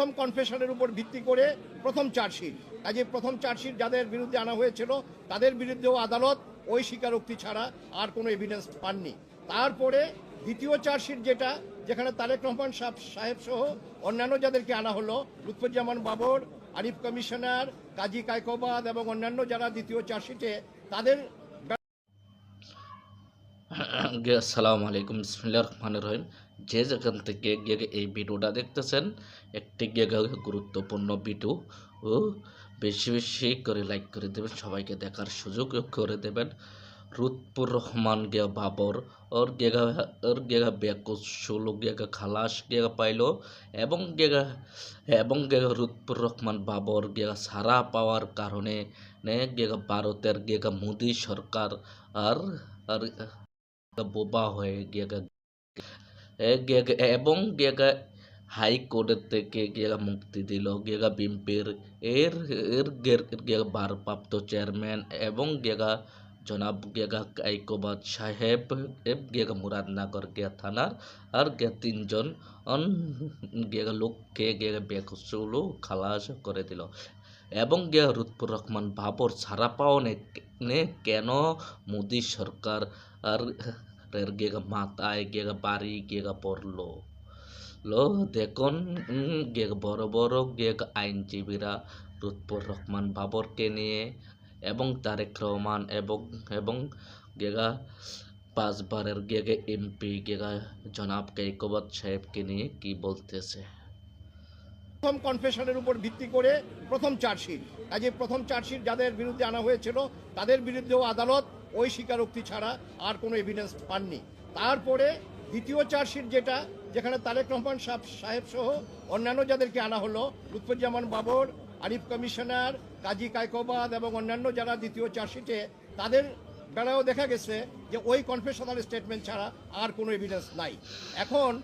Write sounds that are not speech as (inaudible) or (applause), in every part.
প্রথম কনফেশনের উপর ভিত্তি করে প্রথম চার্জশিট কাজে প্রথম চার্জশিট যাদের বিরুদ্ধে আনা হয়েছিল, তাদের বিরুদ্ধেও আদালত ওই স্বীকারোক্তি ছাড়া আর কোনো এভিডেন্স পাননি। তারপরে দ্বিতীয় চার্জশিট যেটা, যেখানে তারেক রহমান সাহ- সাহেব সহ অন্যান্য যাদেরকে আনা হলো, লুৎফুজ্জামান বাবর, আরিফ কমিশনার, কাজী কায়কোবাদ এবং অন্যান্য যারা দ্বিতীয় চার্জশিটে তাদের (coughs) আসসালামু আলাইকুম, বিসমিল্লাহির রহমানির রহিম। যে যেখান থেকে এই ভিডিওটা দেখতেছেন, একটি গুরুত্বপূর্ণ ভিডিও। ও, বেশি বেশি করে লাইক করে দেবেন, সবাইকে দেখার সুযোগ করে দেবেন। রুৎপুর রহমান গিয়া বাবর, ওর গেগা ওর গেগা বেকুসুল গেগা খালাস গেগা পাইলো। এবং গেগা এবং গেগা রুৎপুর রহমান বাবর গেগা সারা পাওয়ার কারণে নে গেগা ভারতের গেগা মোদি সরকার আর আর বোবা হয়ে গিয়ে এবং গিয়ে হাইকোর্টের থেকে গেগা মুক্তি দিল গেগা বিএমপির এর এর গিয়ে ভারপ্রাপ্ত চেয়ারম্যান এবং গেগা জনাব গেগা কাইকোবাদ সাহেব এব গেগা মুরাদনগর গিয়া থানার আর গিয়া তিনজন অন গিয়ে লোককে গেগা বেকসুলো খালাস করে দিল এবং গিয়া রুৎপুর রহমান বাবর ছাড়া পাওনে কেন মোদি সরকার আর এর গেগা মাথায় গেগা বাড়ি গেগা পড়ল লো দেখুন গেগ বড় বড় গেগ আইনজীবীরা লুৎফর রহমান বাবরকে নিয়ে এবং তারেক রহমান এবং এবং গেগা পাঁচবারের গেগে এমপি গেগা জনাব কৈকবাদ সাহেবকে নিয়ে কি বলতেছে প্রথম কনফেশনের উপর ভিত্তি করে প্রথম চার্জশিট কাজে প্রথম চার্জশিট যাদের বিরুদ্ধে আনা হয়েছিল, তাদের বিরুদ্ধেও আদালত ওই স্বীকারোক্তি ছাড়া আর কোনো এভিডেন্স পাননি। তারপরে দ্বিতীয় চার্জশিট যেটা, যেখানে তারেক রহমান সাহ- সাহেব সহ অন্যান্য যাদেরকে আনা হলো, লুৎফুজ্জামান বাবর, আরিফ কমিশনার, কাজী কায়কোবাদ এবং অন্যান্য যারা দ্বিতীয় চার্জশিটে তাদের বেলায়ও দেখা গেছে যে ওই কনফেশনাল স্টেটমেন্ট ছাড়া আর কোনো এভিডেন্স নাই। এখন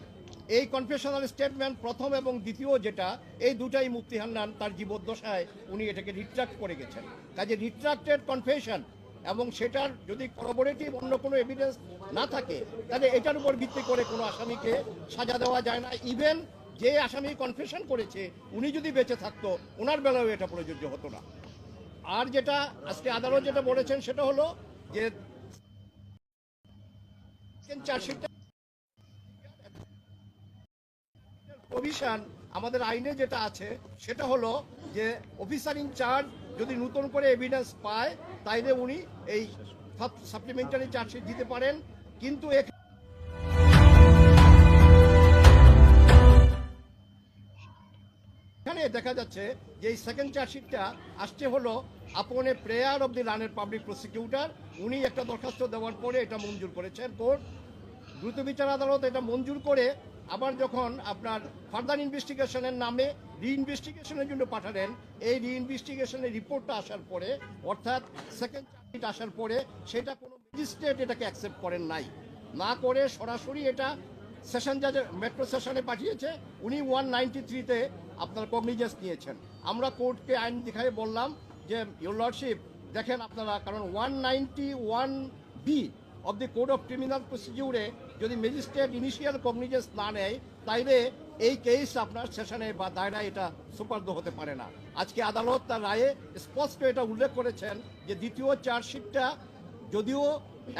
এই কনফেশনাল স্টেটমেন্ট প্রথম এবং দ্বিতীয় যেটা, এই দুটাই মুক্তি হান্নান তার জীবদ্দশায় উনি এটাকে রিট্রাক্ট করে গেছেন। কাজে রিট্রাক্টেড কনফেশন এবং সেটার যদি করবোরেটিভ অন্য কোনো এভিডেন্স না থাকে, তাহলে এটার উপর ভিত্তি করে কোনো আসামিকে সাজা দেওয়া যায় না। ইভেন যে আসামি কনফেশন করেছে, উনি যদি বেঁচে থাকতো, ওনার বেলাও এটা প্রযোজ্য হতো না। আর যেটা আজকে আদালত যেটা বলেছেন, সেটা হলো যে চার্জশিটটা প্রভিশন আমাদের আইনে যেটা আছে, সেটা হলো যে অফিসার ইনচার্জ যদি নতুন করে এভিডেন্স পায়, তাইলে উনি এই সাপ্লিমেন্টারি চার্জশিট দিতে পারেন। কিন্তু এখানে দেখা যাচ্ছে যে এই সেকেন্ড চার্জশিটটা আসছে হলো আপনে প্রেয়ার অব দি লানের পাবলিক প্রসিকিউটার উনি একটা দরখাস্ত দেওয়ার পরে এটা মঞ্জুর করেছেন। কোর্ট, দ্রুত বিচার আদালত এটা মঞ্জুর করে আবার যখন আপনার ফার্দার ইনভেস্টিগেশনের নামে রিইনভেস্টিগেশনের জন্য পাঠালেন, এই রিইনভেস্টিগেশনের রিপোর্টটা আসার পরে, অর্থাৎ সেকেন্ড চার্জশিট আসার পরে, সেটা কোনো ম্যাজিস্ট্রেট এটাকে অ্যাকসেপ্ট করেন নাই। না করে সরাসরি এটা সেশন জাজের মেট্রো সেশনে পাঠিয়েছে, উনি ওয়ান নাইনটি থ্রিতে আপনার কগনিজেন্স নিয়েছেন। আমরা কোর্টকে আইন দেখায় বললাম যে ইউর লর্ডশিপ দেখেন আপনারা, কারণ one ninety one B of the code of criminal প্রসিডিউরে যদি ম্যাজিস্ট্রেট ইনিশিয়াল কগনিজেন্স না নেয়, তাইলে এই কেস আপনার সেশনে বা দায়রায় এটা সুপার্দ হতে পারে না। আজকে আদালত তার রায়ে স্পষ্ট এটা উল্লেখ করেছেন যে দ্বিতীয় চার্জশিটটা যদিও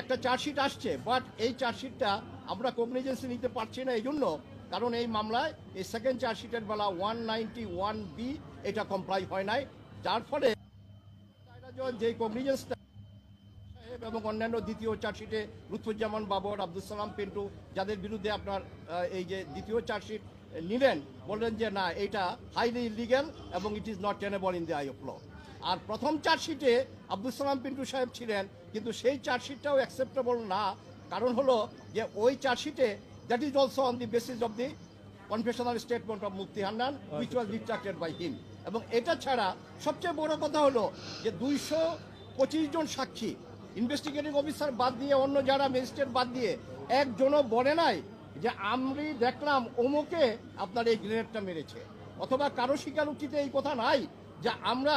একটা চার্জশিট আসছে বাট এই চার্জশিটটা আমরা কগনিজেন্সি নিতে পারছি না এই জন্য কারণ এই মামলায় এই সেকেন্ড চার্জশিটের বেলা ওয়ান নাইনটি ওয়ান বি এটা কমপ্লাই হয় নাই। যার ফলে যে কগনিজেন্সটা এবং অন্যান্য দ্বিতীয় চার্জশিটে লুৎফুজ্জামান বাবর আব্দুল সালাম পিন্টু যাদের বিরুদ্ধে আপনার এই যে দ্বিতীয় চার্জশিট নিলেন, বললেন যে না, এটা হাইলি ইলিগ্যাল এবং it is not tenable in the eye of law আর প্রথম চার্জশিটে আব্দুল সালাম পিন্টু সাহেব ছিলেন, কিন্তু সেই চার্জশিটটাও অ্যাকসেপ্টেবল না। কারণ হলো যে ওই চার্জশিটে that is also on the basis of the confessional statement of Mufti Hannan which was retracted by him এবং এটা ছাড়া সবচেয়ে বড় কথা হলো যে দুইশো পঁচিশ জন সাক্ষী ইনভেস্টিগেটিং অফিসার বাদ দিয়ে, অন্য যারা ম্যাজিস্ট্রেট বাদ দিয়ে, একজনও বলে নাই যে আমি দেখলাম অমুকে আপনার এই গ্রেনেডটা মেরেছে। অথবা কারও স্বীকারোক্তিতে এই কথা নাই যে আমরা,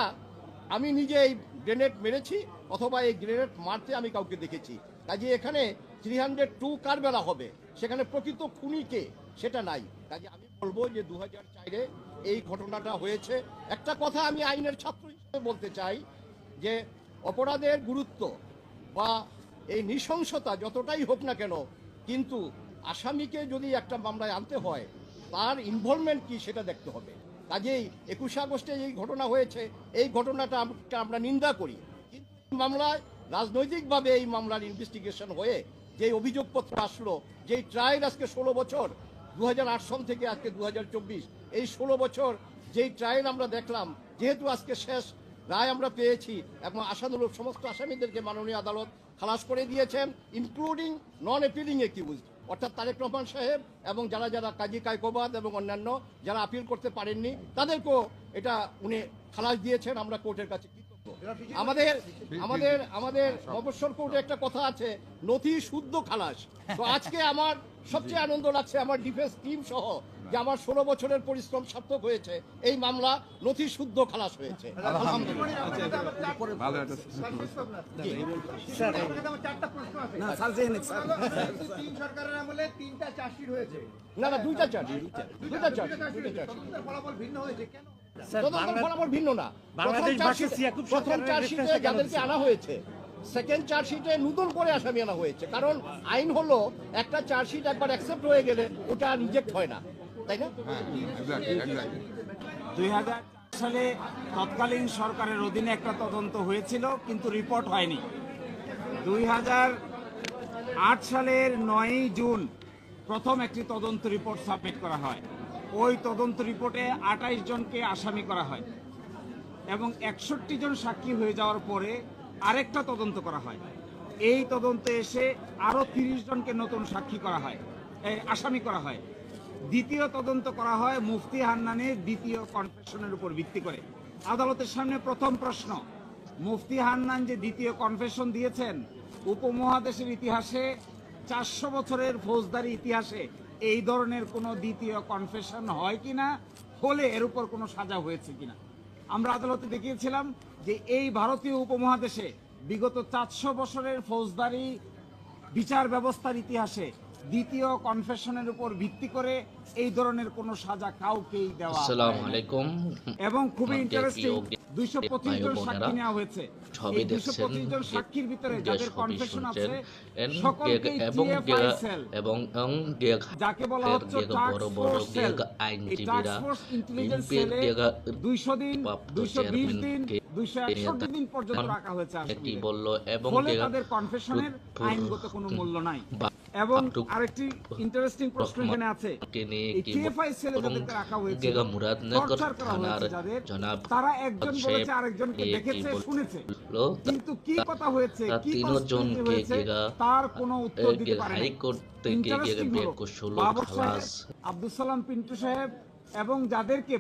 আমি নিজে এই গ্রেনেড মেরেছি অথবা এই গ্রেনেড মারতে আমি কাউকে দেখেছি। কাজে এখানে থ্রি হান্ড্রেড টু কার বেলা হবে। সেখানে প্রকৃত খুনিকে সেটা নাই। কাজে আমি বলব যে দু হাজার চারে এই ঘটনাটা হয়েছে। একটা কথা আমি আইনের ছাত্র হিসেবে বলতে চাই যে অপরাধের গুরুত্ব বা এই নৃশংসতা যতটাই হোক না কেন, কিন্তু আসামিকে যদি একটা মামলায় আনতে হয়, তার ইনভলভমেন্ট কি সেটা দেখতে হবে। কাজেই একুশে আগস্টে এই ঘটনা হয়েছে, এই ঘটনাটা আমরা নিন্দা করি। কিন্তু মামলায় রাজনৈতিকভাবে এই মামলার ইনভেস্টিগেশন হয়ে যে অভিযোগপত্র আসলো, যেই ট্রায়াল আজকে ষোলো বছর দু হাজার আট সন থেকে আজকে দু হাজার চব্বিশ, এই ষোলো বছর যেই ট্রায়াল আমরা দেখলাম, যেহেতু আজকে শেষ রায় আমরা পেয়েছি এবং আসানুরূপ সমস্ত আসামিদেরকে মাননীয় আদালত খালাস করে দিয়েছেন ইনক্লুডিং নন অ্যাপিলিং একিউজ অর্থাৎ তারেক রহমান সাহেব এবং যারা যারা কাজী কায়কোবাদ এবং অন্যান্য যারা আপিল করতে পারেননি, তাদেরকেও এটা উনি খালাস দিয়েছেন, আমরা কোর্টের কাছে আমাদের আমাদের আমাদের মফস্বল কোর্টে একটা কথা আছে নথি শুদ্ধ খালাস। তো আজকে আমার সবচেয়ে আনন্দ লাগছে আমার ডিফেন্স টিম সহ যে আমার ষোলো বছরের পরিশ্রম সার্থক হয়েছে এই মামলা নথি শুদ্ধ খালাস হয়েছে। আলহামদুলিল্লাহ ভালো একটা না স্যার জেনে নিক, স্যার। তিন সরকারের আমলে তিনটা চার্জশিট হয়েছে। না না দুইটা চার্জ দুইটা চার্জ দুইটা চার্জ ফলাফল ভিন্ন হয়েছে কেন? তদন্তের ফলাফল ভিন্ন না। প্রথম চার্জশিটে- ইয়াকুব প্রথম সরকারের চার্জশিটে reference কেন যাদেরকে আনা হয়েছে সেকেন্ড চার্জশিটে নতুন করে আসামি আনা হয়েছে। কারণ আইন হলো একটা চার্জশিট একবার অ্যাকসেপ্ট হয়ে গেলে ওটা রিজেক্ট হয় না। তাই না? এক্স্যাক্টলি দুই হাজার সালে তৎকালীন সরকারের অধীনে একটা তদন্ত হয়েছিল কিন্তু রিপোর্ট হয়নি। দুই হাজার আট সালের নয়ই জুন প্রথম একটি তদন্ত রিপোর্ট সাবমিট করা হয়। ওই তদন্ত রিপোর্টে আঠাইশ জনকে আসামি করা হয় এবং একষট্টি জন সাক্ষী হয়ে যাওয়ার পরে আরেকটা তদন্ত করা হয়। এই তদন্তে এসে আরও তিরিশ জনকে নতুন সাক্ষী করা হয় আসামি করা হয়। দ্বিতীয় তদন্ত করা হয় মুফতি হান্নানের দ্বিতীয় কনফেশনের উপর ভিত্তি করে। আদালতের সামনে প্রথম প্রশ্ন, মুফতি হান্নান যে দ্বিতীয় কনফেশন দিয়েছেন, উপমহাদেশের ইতিহাসে চারশো বছরের ফৌজদারি ইতিহাসে এই ধরনের কোনো দ্বিতীয় কনফেশন হয় কিনা হলে এর উপর কোনো সাজা হয়েছে কিনা আমরা আদালতে দেখিয়েছিলাম যে এই ভারতীয় উপমহাদেশে বিগত চারশো বছরের ফৌজদারি বিচার ব্যবস্থার ইতিহাসে দ্বিতীয় কনফেশনের উপর ভিত্তি করে এই ধরনের কোনো সাজা কাউকেই দেওয়া। আসসালামু আলাইকুম এবং খুবই ইন্টারেস্টিং দুইশো পঁচিশ জন সাক্ষী নেওয়া হয়েছে। এই দুইশো পঁচিশ জন সাক্ষীর ভিতরে যাদের কনফেশন আছে এন এবং TFI গে- সেল এবং অং গে- যাকে বলা এর হচ্ছে বড় বড় ফোর্স সেল গে- এই আইনজীবীরা ইন্টেলিজেন্স সেলে দুইশো দিন দুইশো বিশ দিন দুইশো একষট্টি দিন পর্যন্ত রাখা হয়েছে বলল এবং তাদের কনফেশনের আইনগত কোনো মূল্য নাই। এবং আরেকটি ইন্টারেস্টিং প্রশ্ন এখানে আছে। কে নিয়ে এই কি TFI সেলে এবং যাদেরকে রাখা হয়েছে। মুরাদনগর থানার জনাব তারা একজন বলেছে আরেকজনকে দেখেছে শুনেছে। কিন্তু কি কথা হয়েছে কি তিনজনকে গেগা তার কোনো উত্তর দিতে পারে নাই হাইকোর্ট থেকে গেগা হলো, বেকুশল খালাস। আব্দুল সালাম পিন্টু সাহেব এবং যাদেরকে